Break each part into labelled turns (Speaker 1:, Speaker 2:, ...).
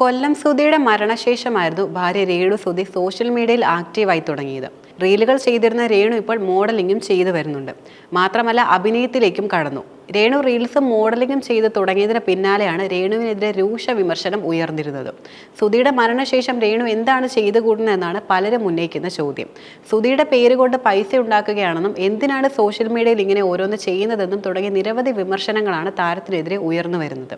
Speaker 1: കൊല്ലം സുധിയുടെ മരണശേഷമായിരുന്നു ഭാര്യ രേണു സുധി സോഷ്യൽ മീഡിയയിൽ ആക്റ്റീവായി തുടങ്ങിയത്. റീലുകൾ ചെയ്തിരുന്ന രേണു ഇപ്പോൾ മോഡലിംഗും ചെയ്തു വരുന്നുണ്ട്. മാത്രമല്ല അഭിനയത്തിലേക്കും കടന്നു. രേണു റീൽസും മോഡലിംഗും ചെയ്ത് തുടങ്ങിയതിന് പിന്നാലെയാണ് രേണുവിനെതിരെ രൂക്ഷ വിമർശനം ഉയർന്നിരുന്നത്. സുധിയുടെ മരണശേഷം രേണു എന്താണ് ചെയ്തു കൂടുന്നതെന്നാണ് പലരും ഉന്നയിക്കുന്ന ചോദ്യം. സുധിയുടെ പേര് കൊണ്ട് പൈസ ഉണ്ടാക്കുകയാണെന്നും എന്തിനാണ് സോഷ്യൽ മീഡിയയിൽ ഇങ്ങനെ ഓരോന്ന് ചെയ്യുന്നതെന്നും തുടങ്ങിയ നിരവധി വിമർശനങ്ങളാണ് താരത്തിനെതിരെ ഉയർന്നു വരുന്നത്.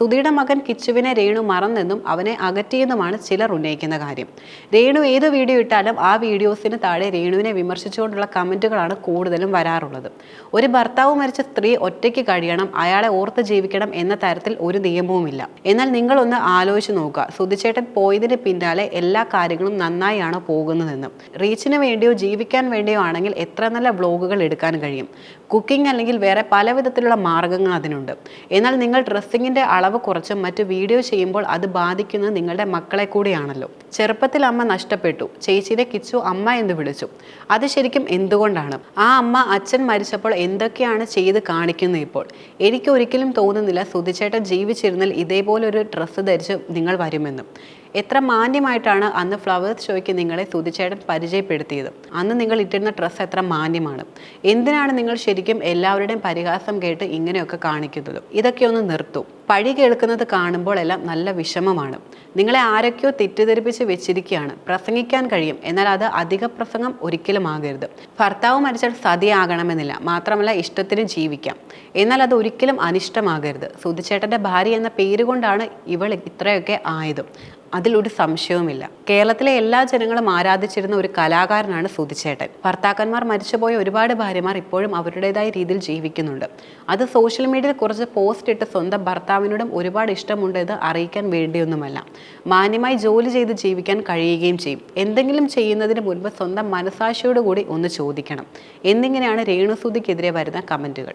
Speaker 1: സുധിയുടെ മകൻ കിച്ചുവിനെ രേണു മറന്നെന്നും അവനെ അകറ്റിയെന്നുമാണ് ചിലർ ഉന്നയിക്കുന്ന കാര്യം. രേണു ഏത് വീഡിയോ ഇട്ടാലും ആ വീഡിയോസിന് താഴെ രേണുവിനെ വിമർശിച്ചുകൊണ്ടുള്ള കമന്റുകളാണ് കൂടുതലും വരാറുള്ളത്. ഒരു ഭർത്താവ് മരിച്ച സ്ത്രീ ഒറ്റയ്ക്ക് കഴിയണം അയാളെ ഓർത്ത് ജീവിക്കണം എന്ന തരത്തിൽ ഒരു നിയമവുമില്ല. എന്നാൽ നിങ്ങളൊന്ന് ആലോചിച്ച് നോക്കുക. സുധിച്ചേട്ടൻ പോയതിന് പിന്നാലെ എല്ലാ കാര്യങ്ങളും നന്നായാണ് പോകുന്നതെന്നും റീച്ചിന് വേണ്ടിയോ ജീവിക്കാൻ വേണ്ടിയോ ആണെങ്കിൽ എത്ര നല്ല വ്ളോഗുകൾ എടുക്കാൻ കഴിയും. കുക്കിംഗ് അല്ലെങ്കിൽ വേറെ പല വിധത്തിലുള്ള മാർഗങ്ങൾ അതിനുണ്ട്. എന്നാൽ നിങ്ങൾ ഡ്രസ്സിങ്ങിന്റെ അളവ് കുറച്ചും മറ്റ് വീഡിയോ ചെയ്യുമ്പോൾ അത് ബാധിക്കുന്നത് നിങ്ങളുടെ മക്കളെ കൂടിയാണല്ലോ. ചെറുപ്പത്തിൽ അമ്മ നഷ്ടപ്പെട്ടു. ചേച്ചിയുടെ കിച്ചു അമ്മ എന്ന് വിളിച്ചു. അത് ശരിക്കും എന്തുകൊണ്ടാണ്? ആ അമ്മ അച്ഛൻ മരിച്ചപ്പോൾ എന്തൊക്കെയാണ് ചെയ്ത് കാണിക്കുന്നത് ഇപ്പോൾ? എനിക്ക് ഒരിക്കലും തോന്നുന്നില്ല സുധിച്ചേട്ടൻ ജീവിച്ചിരുന്നാൽ ഇതേപോലൊരു ഡ്രസ്സ് ധരിച്ച് നിങ്ങൾ വരുമെന്നും. എത്ര മാന്യമായിട്ടാണ് അന്ന് ഫ്ലവേഴ്സ് ഷോയ്ക്ക് നിങ്ങളെ സുതിച്ചേടൻ പരിചയപ്പെടുത്തിയത്? അന്ന് നിങ്ങൾ ഇട്ടിരുന്ന ഡ്രസ്സ് എത്ര മാന്യമാണ്? എന്തിനാണ് നിങ്ങൾ ശരിക്കും എല്ലാവരുടെയും പരിഹാസം കേട്ട് ഇങ്ങനെയൊക്കെ കാണിക്കുന്നത്? ഇതൊക്കെ ഒന്ന് നിർത്തൂ. പഴി കേൾക്കുന്നത് കാണുമ്പോൾ എല്ലാം നല്ല വിഷമമാണ്. നിങ്ങളെ ആരൊക്കെയോ തെറ്റിദ്ധരിപ്പിച്ച് വെച്ചിരിക്കുകയാണ്. പ്രസംഗിക്കാൻ കഴിയും. എന്നാൽ അത് അധിക പ്രസംഗം ഒരിക്കലും ആകരുത്. ഭർത്താവ് മരിച്ചാൽ സതിയാകണമെന്നില്ല. മാത്രമല്ല ഇഷ്ടത്തിന് ജീവിക്കാം. എന്നാൽ അത് ഒരിക്കലും അനിഷ്ടമാകരുത്. സുധിച്ചേട്ടന്റെ ഭാര്യ എന്ന പേര് കൊണ്ടാണ് ഇവൾ ഇത്രയൊക്കെ ആയതും. അതിലൊരു സംശയവുമില്ല. കേരളത്തിലെ എല്ലാ ജനങ്ങളും ആരാധിച്ചിരുന്ന ഒരു കലാകാരനാണ് സുധിച്ചേട്ടൻ. ഭർത്താക്കന്മാർ മരിച്ചുപോയ ഒരുപാട് ഭാര്യമാർ ഇപ്പോഴും അവരുടേതായ രീതിയിൽ ജീവിക്കുന്നുണ്ട്. അത് സോഷ്യൽ മീഡിയയിൽ കുറച്ച് പോസ്റ്റ് ഇട്ട് സ്വന്തം ഭർത്താവിനോടും ഒരുപാട് ഇഷ്ടമുണ്ട് എന്ന് അറിയിക്കാൻ വേണ്ടിയൊന്നുമല്ല. മാന്യമായി ജോലി ചെയ്ത് ജീവിക്കാൻ കഴിയുകയും ചെയ്യും. എന്തെങ്കിലും ചെയ്യുന്നതിന് മുൻപ് സ്വന്തം മനസാക്ഷിയോട് കൂടി ഒന്ന് ചോദിക്കണം. എന്നിങ്ങനെയാണ് രേണുസുതിക്കെതിരെ വരുന്ന കമന്റുകൾ